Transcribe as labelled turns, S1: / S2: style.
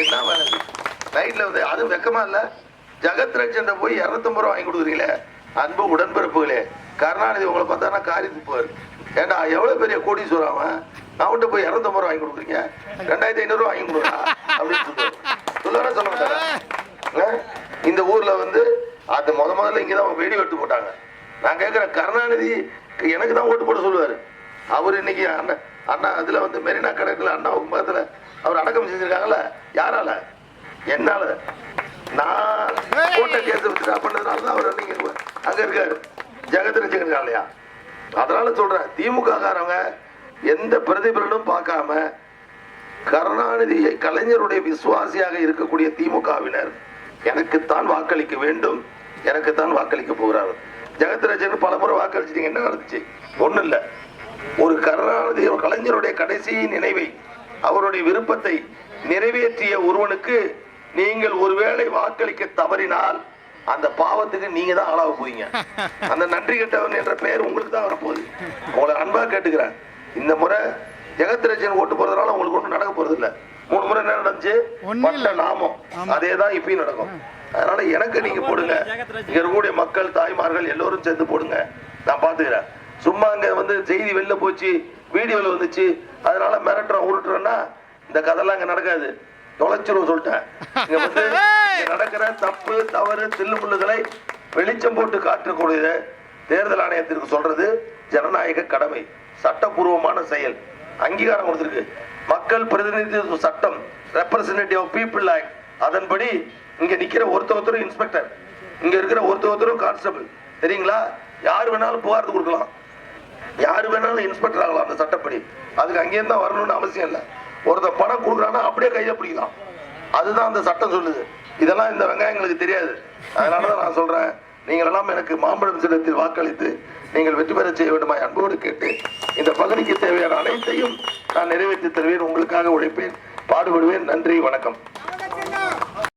S1: என்ன வேணும் வந்து அதுவும் வெக்கமா இல்ல? ஜெகத் ரட்சன் போய் இரநூத்தம்பது ரூபா வாங்கி கொடுக்குறீங்களே? அன்பு உடன்பிறப்புகளே கருணாநிதி உங்களை பார்த்தானா காரி துப்பாரு ஏண்டா எவ்வளவு பெரிய கோடீஸ்வரம் அவன்? அவன்கிட்ட போய் இரநூத்தம்பது ரூபா வாங்கி கொடுக்குறீங்க. ரெண்டாயிரத்தி ஐநூறுரூவா வாங்கி கொடுக்குறா அப்படின்னு சொல்லுவாரு சொல்ல மாட்டாங்க இந்த ஊர்ல வந்து அது முத முதல்ல இங்கதான் வெடி வெட்டு போட்டாங்க. நான் கேட்கிறேன் கருணாநிதி எனக்கு தான் ஓட்டு போட சொல்லுவாரு. அவர் இன்னைக்கு அண்ணா அண்ணா அதுல வந்து மெரினா கடற்கல அண்ணாவுக்கு பக்கத்துல அவர் அடக்கம் செஞ்சிருக்காங்கல்ல யாரால? என்னால? நான் போட்ட கேஸ் வித்ரா பண்ணதுனால தான் அவர் அன்னைக்கு அங்க இருக்காரு. ஜெகத் ரசிகன் இல்லையா அதனால சொல்றேன் திமுக காரங்க எந்த பிரதிபலனும் பார்க்காம கருணாநிதியை கலைஞருடைய விசுவாசியாக இருக்கக்கூடிய திமுகவினர் எனக்குத்தான் வாக்களிக்க வேண்டும் எனக்குத்தான் வாக்களிக்க போகிறார் ஜெகத்ரஜன் பல முறை வாக்களிச்சிட்டீங்க என்ன நடந்துச்சு? ஒண்ணு இல்ல. ஒரு கருணாநிதி கலைஞருடைய கடைசி நினைவை அவருடைய விருப்பத்தை நிறைவேற்றிய ஒருவனுக்கு நீங்கள் ஒருவேளை வாக்களிக்க தவறினால் அந்த பாவத்துக்கு நீங்க தான் ஆளாக போறீங்க அந்த நன்றி கெட்டவன் என்ற பெயர் உங்களுக்கு தான் வரப்போகுது. உங்களை அன்பா கேட்டுக்கிறேன். இந்த முறை ஜெகத்ரட்சன் ஓட்டு போறதுனால உங்களுக்கு ஒன்றும் நடக்க போறது இல்ல மூணு முறை என்ன நடந்துச்சு? பட்ட. நாமம். அதே தான் இப்பயும் நடக்கும். அதனால எனக்கு நீங்க போடுங்க. இங்க இருக்கக்கூடிய மக்கள் தாய்மார்கள் எல்லோரும் சேர்ந்து போடுங்க. நான் பாத்துக்கிறேன் சும்மா அங்க வந்து செய்தி வெளில போச்சு வீடியோல வந்துச்சு. அதனால மிரட்டுறோம் உருட்டுறோம்னா இந்த கதைலாம் இங்க நடக்காது. தொலைச்சிரும் சொல்லிட்டேன். இங்க வந்து நடக்கிற தப்பு தவறு தில்லுமுள்ளுகளை வெளிச்சம் போட்டு காட்டக்கூடிய தேர்தல் ஆணையத்திற்கு சொல்றது ஜனநாயக கடமை சட்டபூர்வமான செயல். அங்கீகாரம் கொடுத்திருக்கு. மக்கள் பிரதிநிதித்துவ சட்டம் ரெப்ரசன்டேட்டிவ் பீப்புள் ஆக்ட் அதன்படி இங்க நிக்கிற ஒருத்த ஒருத்தரும் இன்ஸ்பெக்டர் இங்க இருக்கிற ஒருத்த ஒருத்தரும் கான்ஸ்டபிள் தெரியுங்களா? யார் வேணாலும் புகார் கொடுக்கலாம். யார் வேணாலும் இன்ஸ்பெக்டர் ஆகலாம் அந்த சட்டப்படி. அதுக்கு அங்கேயும் தான் வரணும்னு அவசியம் இல்லை. ஒருத்தர் பணம் கொடுக்குறான்னா அப்படியே கையை பிடிக்கலாம். அதுதான் அந்த சட்டம் சொல்லுது. இதெல்லாம் இந்த வெங்காயங்களுக்கு தெரியாது. அதனால தான் நான் சொல்றேன். நீங்கள் எல்லாம் எனக்கு மாம்பழம் சின்னத்தில் வாக்களித்து நீங்கள் வெற்றி பெற செய்ய வேண்டுமா அன்போடு கேட்டு இந்த பகுதிக்கு தேவையான அனைத்தையும் நான் நிறைவேற்றி தருவேன். உங்களுக்காக உழைப்பேன். பாடுபடுவேன். நன்றி. வணக்கம்.